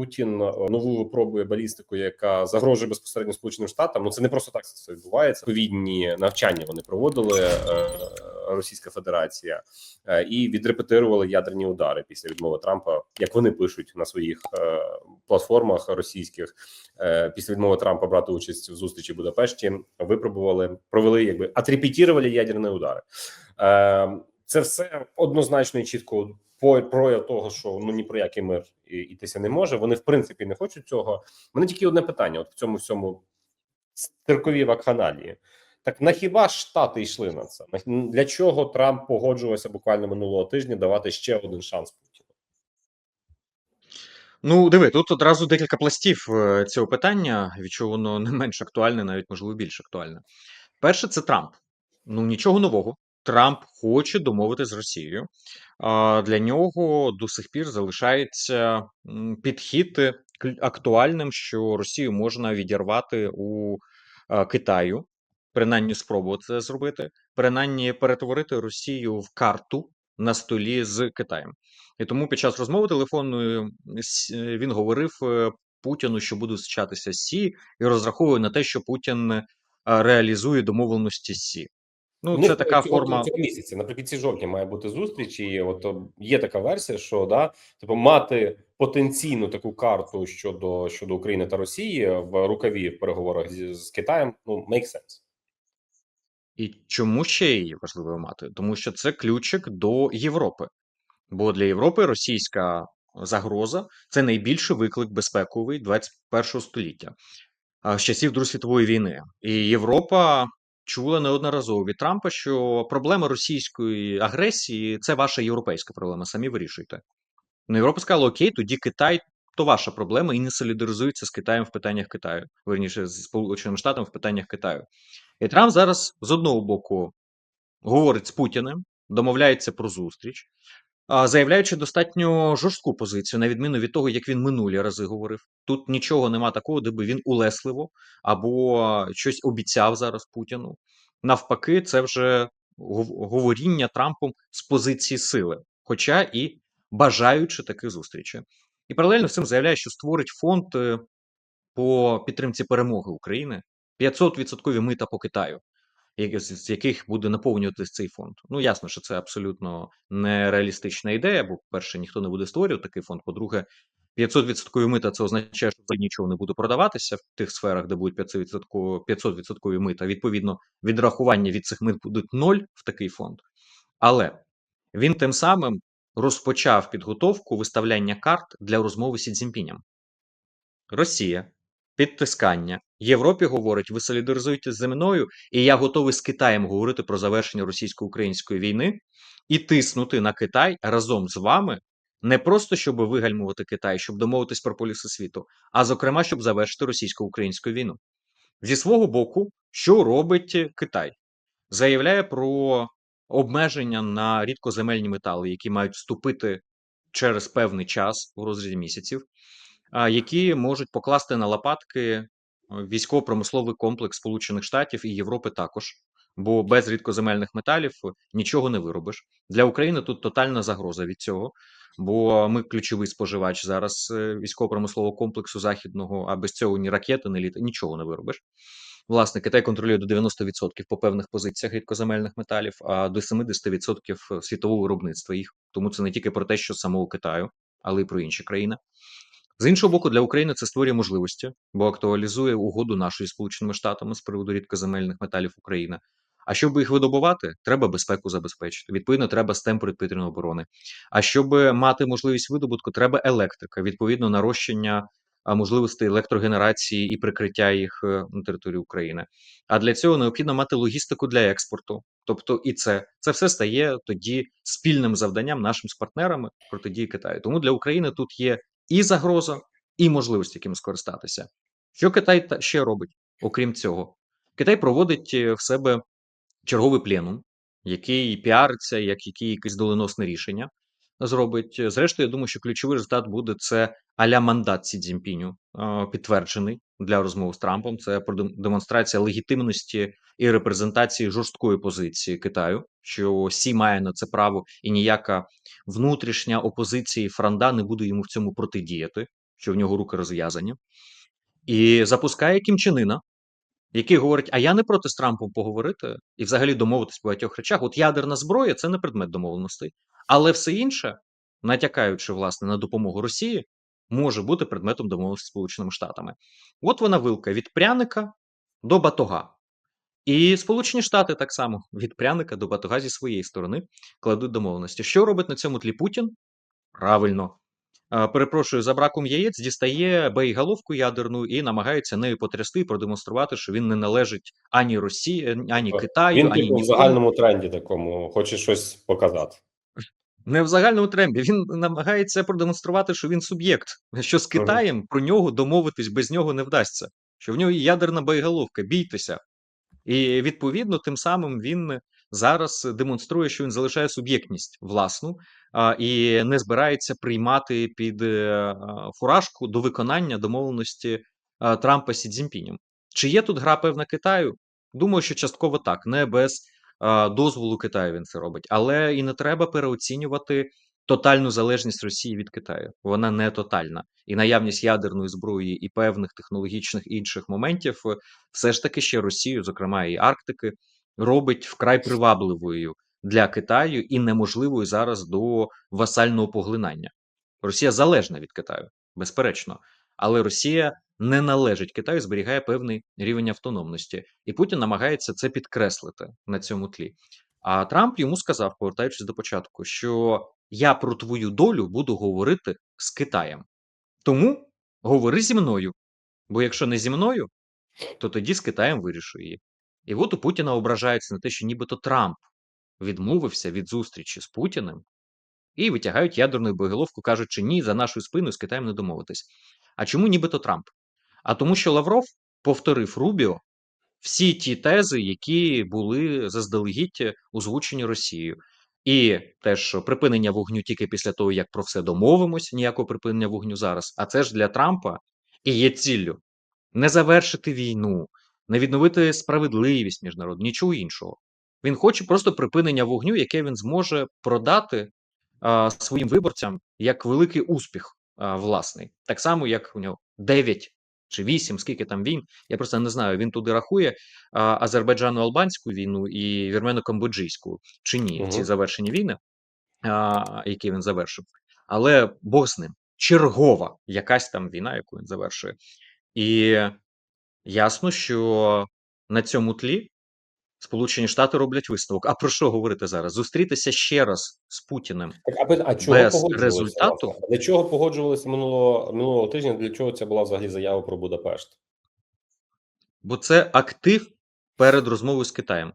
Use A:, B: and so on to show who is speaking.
A: Путін е, нову випробує балістику, яка загрожує безпосередньо Сполученим Штатам. Ну це не просто так це відбувається. Ковідні навчання вони проводили е, Російська Федерація е, і відрепетирували ядерні удари після відмови Трампа, як вони пишуть на своїх платформах російських. Після відмови Трампа брати участь в зустрічі в Будапешті. Випробували, провели якби отрепетірували ядерні удари. Це все однозначно і чітко прояв того, що ну ні про який мир і- йтися не може. Вони в принципі не хочуть цього. Мене тільки одне питання: от в цьому всьому цирковій вакханалії. Так на хіба штати йшли на це? Для чого Трамп погоджувався буквально минулого тижня давати ще один шанс Путіну?
B: Ну, диви, тут одразу декілька пластів е, цього питання, від воно не менш актуальне, навіть можливо більш актуальне. Перше, це Трамп. Ну нічого нового. Трамп хоче домовитися з Росією. Для нього до сих пір залишається підхід актуальним, що Росію можна відірвати у е, Китаю, принаймні спробувати це зробити, принаймні перетворити Росію в карту на столі з Китаєм. І тому під час розмови телефонної е, він говорив е, Путіну, що буде зустрічатися Сі, і розраховує на те, що Путін реалізує домовленості Сі. Ну, це така
A: цього,
B: форма.
A: цього місяця наприкінці жовтня має бути зустріч, і от є така версія, що да, типу мати потенційну таку карту щодо щодо України та Росії в рукаві в переговорах з, з Китаєм. Ну make sense.
B: І чому ще її важливо мати? Тому що це ключик до Європи. Бо для Європи російська загроза це найбільший виклик безпековий 21 століття з часів Другої світової війни. І Європа чула неодноразово від Трампа, що проблема російської агресії це ваша європейська проблема. Самі вирішуйте. Ну, Європа сказала: Окей, тоді Китай то ваша проблема і не солідаризується з Китаєм в питаннях Китаю, верніше з Сполученими Штатами в питаннях Китаю. І Трамп зараз з одного боку говорить з Путіним, домовляється про зустріч, заявляючи достатньо жорстку позицію, на відміну від того, як він минулі рази говорив. Тут нічого нема такого, де би він улесливо або щось обіцяв зараз Путіну. Навпаки, це вже говоріння Трампом з позиції сили, хоча і бажаючи таких зустрічей. І паралельно з цим заявляє, що створить фонд е, по підтримці перемоги України 500% мита по Китаю з яких буде наповнюватись цей фонд. Ну ясно, що це абсолютно нереалістична ідея, бо, по-перше, ніхто не буде створювати такий фонд. По-друге, 500% мита це означає, що нічого не буде продаватися в тих сферах, де будуть 500%, 500% мита. Відповідно, відрахування від цих мит будуть ноль в такий фонд. Але він тим самим розпочав підготовку виставляння карт для розмови з Сі Цзіньпінем. Росія, підтискання. Європі говорить, ви солідаризуєтесь зі мною, і я готовий з Китаєм говорити про завершення російсько-української війни і тиснути на Китай разом з вами, не просто щоб вигальмувати Китай, щоб домовитись про поліси світу, а зокрема, щоб завершити російсько-українську війну. Зі свого боку, що робить Китай? Заявляє про обмеження на рідкоземельні метали, які мають вступити через певний час у розрізі місяців які можуть покласти на лопатки е, військово-промисловий комплекс Сполучених Штатів і Європи також. Бо без рідкоземельних металів нічого не виробиш. Для України тут тотальна загроза від цього, бо ми ключовий споживач зараз е, військово-промислового комплексу західного, а без цього ні ракети, ні літа, нічого не виробиш. Власне, Китай контролює до 90% по певних позиціях рідкоземельних металів, а до 70% світового виробництва їх. Тому це не тільки про те, що самого Китаю, але й про інші країни. З іншого боку, для України це створює можливості, бо актуалізує угоду нашої сполученими штатами з приводу рідкоземельних металів України. А щоб їх видобувати, треба безпеку забезпечити. Відповідно, треба стем протиповітряної оборони. А щоб мати можливість видобутку, треба електрика, відповідно, нарощення можливостей електрогенерації і прикриття їх е, на території України. А для цього необхідно мати логістику для експорту. Тобто, і це це все стає тоді спільним завданням нашим з партнерами протидії Китаю. Тому для України тут є і загроза, і можливості яким скористатися. Що Китай та- ще робить, окрім цього? Китай проводить е, в себе черговий пленум, який піариться, як який якесь доленосне рішення зробить. Зрештою, я думаю, що ключовий результат буде це аля мандат Сі Цзіньпіню, підтверджений для розмов з Трампом. Це продем- демонстрація легітимності і репрезентації жорсткої позиції Китаю, що Сі має на це право, і ніяка внутрішня опозиція і франда не буде йому в цьому протидіяти. що в нього руки розв'язані, і запускає Кімчинина, який говорить: А я не проти з Трампом поговорити і взагалі домовитись по багатьох речах. От ядерна зброя це не предмет домовленостей, але все інше, натякаючи власне на допомогу Росії, може бути предметом домовленості Сполученими Штатами. От вона вилка від пряника до батога. І Сполучені Штати так само від пряника до батога зі своєї сторони кладуть домовленості. Що робить на цьому тлі Путін? Правильно. Перепрошую, за браком яєць дістає боєголовку ядерну і намагається нею потрясти продемонструвати, що він не належить ані Росії, ані Китаю,
A: Він
B: ані
A: типу в загальному тренді такому хоче щось показати.
B: Не в загальному тренді. Він намагається продемонструвати, що він суб'єкт, що з. Китаєм про нього домовитись без нього не вдасться. Що в нього є ядерна боєголовка, бійтеся. І відповідно, тим самим він зараз демонструє, що він залишає суб'єктність власну і не збирається приймати під е, фуражку до виконання домовленості Трампа з Сі Цзіньпінем. Чи є тут гра певна Китаю? Думаю, що частково так, не без дозволу Китаю він це робить, але і не треба переоцінювати тотальну залежність Росії від Китаю. Вона не тотальна, і наявність ядерної зброї і певних технологічних інших моментів е, все ж таки ще Росію, зокрема і Арктики, робить вкрай привабливою для Китаю і неможливою зараз до васального поглинання. Росія залежна від Китаю, безперечно, але Росія не належить Китаю, зберігає певний рівень автономності, і Путін намагається це підкреслити на цьому тлі. А Трамп йому сказав, повертаючись до початку, що я про твою долю буду говорити з Китаєм. Тому говори зі мною. Бо якщо не зі мною, то тоді з Китаєм вирішу її. І от у Путіна ображаються на те, що нібито Трамп відмовився від зустрічі з Путіним і витягають ядерну боєголовку, кажучи, ні, за нашою спиною з Китаєм не домовитись. А чому нібито Трамп? А тому, що Лавров повторив Рубіо всі ті тези, які були заздалегідь озвучені Росією. І те, що припинення вогню тільки після того, як про все домовимось, ніякого припинення вогню зараз. А це ж для Трампа і є ціллю не завершити війну, не відновити справедливість міжнародну, нічого іншого. Він хоче просто припинення вогню, яке він зможе продати а, своїм виборцям як великий успіх а, власний. Так само, як у нього 9 чи 8, скільки там війн. Я просто не знаю. Він туди рахує а, азербайджано-албанську війну і вірмено-камбоджійську чи ні,
A: Мгм.
B: ці завершені війни, а, які він завершив. Але Бог з ним. Чергова якась там війна, яку він завершує. І ясно, що на цьому тлі Сполучені Штати роблять висновок. А про що говорити зараз? Зустрітися ще раз з Путіним
A: Так, а, а чого
B: без результату?
A: власне? Для чого погоджувалися минулого минулого тижня? Для чого це була взагалі заява про Будапешт?
B: Бо це актив перед розмовою з Китаєм.